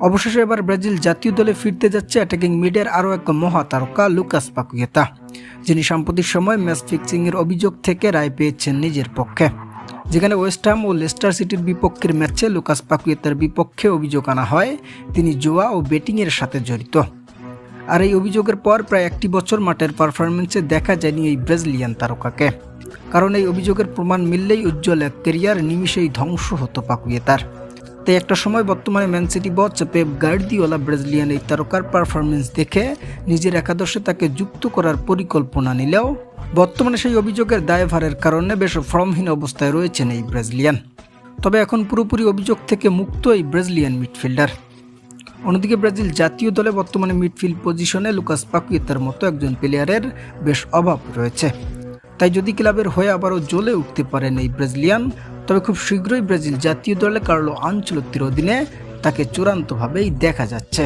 অবশেষে এবার ব্রাজিল জাতীয় দলে ফিরতে যাচ্ছে অ্যাটাকিং মিডের আরও এক মহাতারকা লুকাস পাকুয়েতা, যিনি সাম্প্রতিক সময় ম্যাচ ফিক্সিংয়ের অভিযোগ থেকে রায় পেয়েছেন নিজের পক্ষে। যেখানে ওয়েস্টহাম ও লেস্টার সিটির বিপক্ষের ম্যাচে লুকাস পাকুয়েতার বিপক্ষে অভিযোগ আনা হয়, তিনি জোয়া ও ব্যাটিংয়ের সাথে জড়িত। আর এই অভিযোগের পর প্রায় একটি বছর মাঠের পারফরমেন্সে দেখা যায়নি এই ব্রাজিলিয়ান তারকাকে। কারণ এই অভিযোগের প্রমাণ মিললেই উজ্জ্বল এক কেরিয়ার নিমিষেই ধ্বংস হতো পাকুয়েতার। তাই একটা সময় বর্তমানে ম্যান সিটি বচ পেপ গার্দিওলা ব্রাজিলিয়ান এই তারকার পারফরমেন্স দেখে নিজের একাদশে তাকে যুক্ত করার পরিকল্পনা নিলেও বর্তমানে সেই অভিযোগের দায়ভারের কারণে বেশ ফর্মহীন অবস্থায় রয়েছেন এই ব্রাজিলিয়ান। তবে এখন পুরোপুরি অভিযোগ থেকে মুক্ত এই ব্রাজিলিয়ান মিডফিল্ডার। অন্যদিকে ব্রাজিল জাতীয় দলে বর্তমানে মিডফিল্ড পজিশনে লুকাস পাকুয়েতার মতো একজন প্লেয়ারের বেশ অভাব রয়েছে। তাই যদি ক্লাবের হয়ে আবারও জ্বলে উঠতে পারেন এই ব্রাজিলিয়ান তবে খুব শীঘ্রই ব্রাজিল জাতীয় দলে কার্লো আঞ্চলত্তির অধীনে তাকে চূড়ান্তভাবেই দেখা যাচ্ছে।